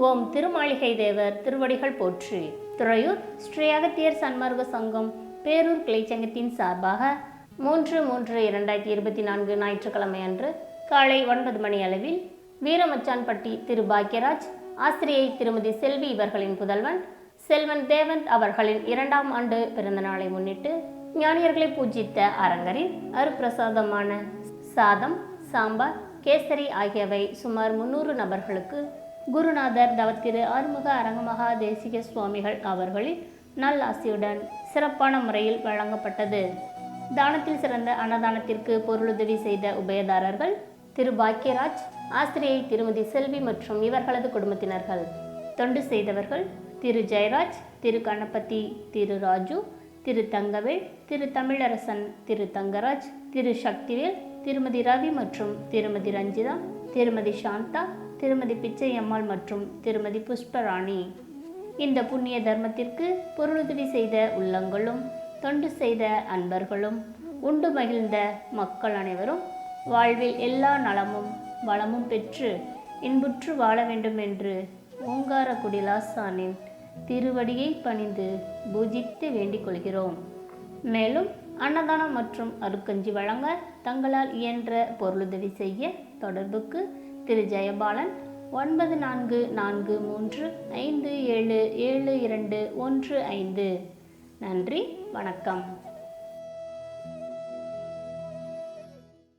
ஓம் திருமாளிகை தேவர் திருவடிகள் போற்றி. துறையூர் ஸ்ரீ அகத்தியர் சன்மார்க்க சங்கம் பேரூர் கிளைச்சங்கத்தின் சார்பாக மூன்று மூன்று இரண்டாயிரத்தி இருபத்தி நான்கு ஞாயிற்றுக்கிழமை அன்று காலை ஒன்பது மணி அளவில் வீரமச்சான்பட்டி திரு பாக்யராஜ் ஆசிரியை திருமதி செல்வி இவர்களின் புதல்வன் செல்வன் தேவந்த் அவர்களின் இரண்டாம் ஆண்டு பிறந்த நாளை முன்னிட்டு ஞானியர்களை பூஜித்த அரங்கரில் அருப்பிரசாதமான சாதம் சாம்பார் கேசரி ஆகியவை சுமார் முன்னூறு நபர்களுக்கு குருநாதர் தவத்திரு ஆறுமுக அரங்கமகா தேசிக சுவாமிகள் அவர்களின் நல்லாசியுடன் சிறப்பான முறையில் வழங்கப்பட்டது. தானத்தில் சிறந்த அன்னதானத்திற்கு பொருளுதவி செய்த உபயதாரர்கள் திரு பாக்கியராஜ் ஆசிரியை திருமதி செல்வி மற்றும் இவர்களது குடும்பத்தினர்கள். தொண்டு செய்தவர்கள் திரு ஜெயராஜ் திரு கணபதி திரு ராஜு திரு தங்கவேல் திரு தமிழரசன் திரு தங்கராஜ் திரு சக்திவேல் திருமதி ரவி மற்றும் திருமதி ரஞ்சிதா திருமதி சாந்தா திருமதி பிச்சையம்மாள் மற்றும் திருமதி புஷ்பராணி. இந்த புண்ணிய தர்மத்திற்கு பொருளுதவி செய்த உள்ளங்களும் தொண்டு செய்த அன்பர்களும் உண்டு மகிழ்ந்த மக்கள் அனைவரும் வாழ்வில் எல்லா நலமும் வளமும் பெற்று இன்புற்று வாழ வேண்டும் என்று ஓங்காரக்குடி லாசானின் திருவடியை பணிந்து பூஜித்து வேண்டிக் கொள்கிறோம். மேலும் அன்னதானம் மற்றும் அருக்கஞ்சி வழங்க தங்களால் இயன்ற பொருளுதவி செய்ய தொடர்புக்கு திரு. ஜெயபாலன் ஒன்பது நான்கு நான்கு மூன்று ஐந்து ஏழு ஏழு இரண்டு ஒன்று ஐந்து. நன்றி வணக்கம்.